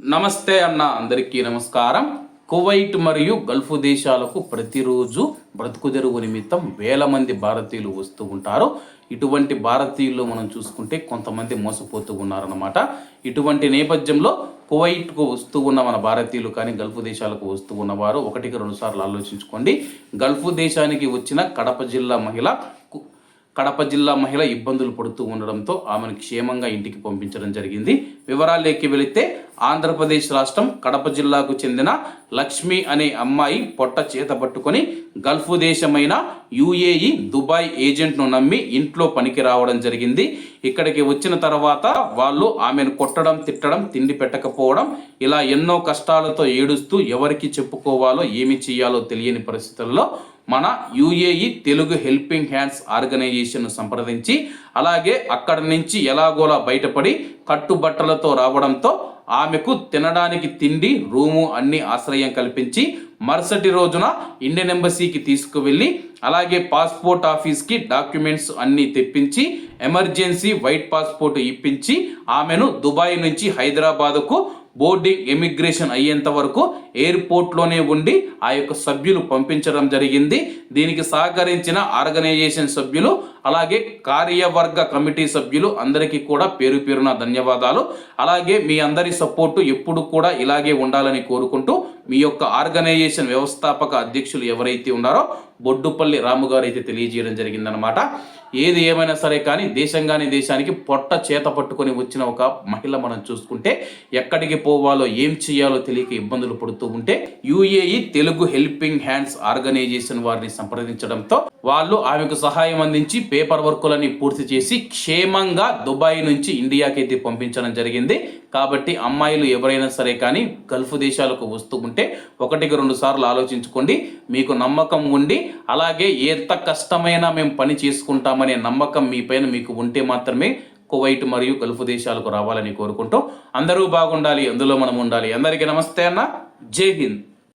నమస్తే అన్న అందరికీ నమస్కారం. కువైట్ మరియు గల్ఫ్ దేశాలకు ప్రతిరోజు బ్రతుకుదెరువు నిమిత్తం వేల మంది భారతీయులు వస్తూ ఉంటారు. ఇటువంటి భారతీయులు మనం చూసుకుంటే కొంతమంది మోసపోతూ ఉన్నారన్నమాట. ఇటువంటి నేపథ్యంలో కువైట్కు వస్తూ ఉన్న మన భారతీయులు కానీ గల్ఫ్ దేశాలకు వస్తూ ఉన్నవారు ఒకటికి రెండు సార్లు ఆలోచించుకోండి. గల్ఫ్ దేశానికి వచ్చిన కడప జిల్లా మహిళ కడప జిల్లా మహిళ ఇబ్బందులు పడుతూ ఉండడంతో ఆమెను క్షేమంగా ఇంటికి పంపించడం జరిగింది. వివరాల్లోకి వెళితే ఆంధ్రప్రదేశ్ రాష్ట్రం కడప జిల్లాకు చెందిన లక్ష్మి అనే అమ్మాయి పొట్ట చేత పట్టుకొని గల్ఫ్ దేశమైన యుఏఈ దుబాయ్ ఏజెంట్ను నమ్మి ఇంట్లో పనికి రావడం జరిగింది. ఇక్కడికి వచ్చిన తర్వాత వాళ్ళు ఆమెను కొట్టడం తిట్టడం తిండి పెట్టకపోవడం ఇలా ఎన్నో కష్టాలతో ఏడుస్తూ ఎవరికి చెప్పుకోవాలో ఏమి చేయాలో తెలియని పరిస్థితుల్లో మన UAE Telugu helping hands organisation సంప్రదించి అలాగే అక్కడి నుంచి ఎలాగోలా బయటపడి కట్టుబట్టలతో రావడంతో ఆమెకు తినడానికి తిండి రూము అన్ని ఆశ్రయం కల్పించి మరుసటి రోజున ఇండియన్ ఎంబసీకి తీసుకువెళ్ళి అలాగే పాస్పోర్ట్ ఆఫీస్కి డాక్యుమెంట్స్ అన్నీ తెప్పించి ఎమర్జెన్సీ వైట్ పాస్పోర్ట్ ఇప్పించి ఆమెను దుబాయ్ నుంచి హైదరాబాదుకు బోర్డింగ్ ఎమిగ్రేషన్ అయ్యేంత వరకు ఎయిర్పోర్ట్లోనే ఉండి ఆ యొక్క సభ్యులు పంపించడం జరిగింది. దీనికి సహకరించిన ఆర్గనైజేషన్ సభ్యులు అలాగే కార్యవర్గ కమిటీ సభ్యులు అందరికీ కూడా పేరు పేరున ధన్యవాదాలు. అలాగే మీ అందరి సపోర్టు ఎప్పుడు కూడా ఇలాగే ఉండాలని కోరుకుంటూ మీ యొక్క ఆర్గనైజేషన్ వ్యవస్థాపక అధ్యక్షులు ఎవరైతే ఉన్నారో బొడ్డుపల్లి రాము గారు అయితే తెలియజేయడం జరిగిందనమాట ఏది ఏమైనా సరే కానీ దేశంగానే దేశానికి పొట్ట చేత పట్టుకొని వచ్చిన ఒక మహిళ మనం చూసుకుంటే ఎక్కడికి పోవాలో ఏం చేయాలో తెలియక ఇబ్బందులు పడుతూ ఉంటే UAE Telugu helping hands organisation వారిని సంప్రదించడంతో వాళ్ళు ఆమెకు సహాయం అందించి పేపర్ వర్కులని పూర్తి చేసి క్షేమంగా దుబాయ్ నుంచి ఇండియాకి అయితే పంపించడం జరిగింది. కాబట్టి అమ్మాయిలు ఎవరైనా సరే కానీ గల్ఫ్ దేశాలకు వస్తూ ఉంటే ఒకటికి రెండు సార్లు ఆలోచించుకోండి. మీకు నమ్మకం ఉండి అలాగే ఎంత కష్టమైనా మేము పని చేసుకుంటామనే నమ్మకం మీ పైన మీకు ఉంటే మాత్రమే కువైట్ మరియు గల్ఫ్ దేశాలకు రావాలని కోరుకుంటూ అందరూ బాగుండాలి అందులో మనం ఉండాలి. అందరికీ నమస్తే అన్న. జై హింద్.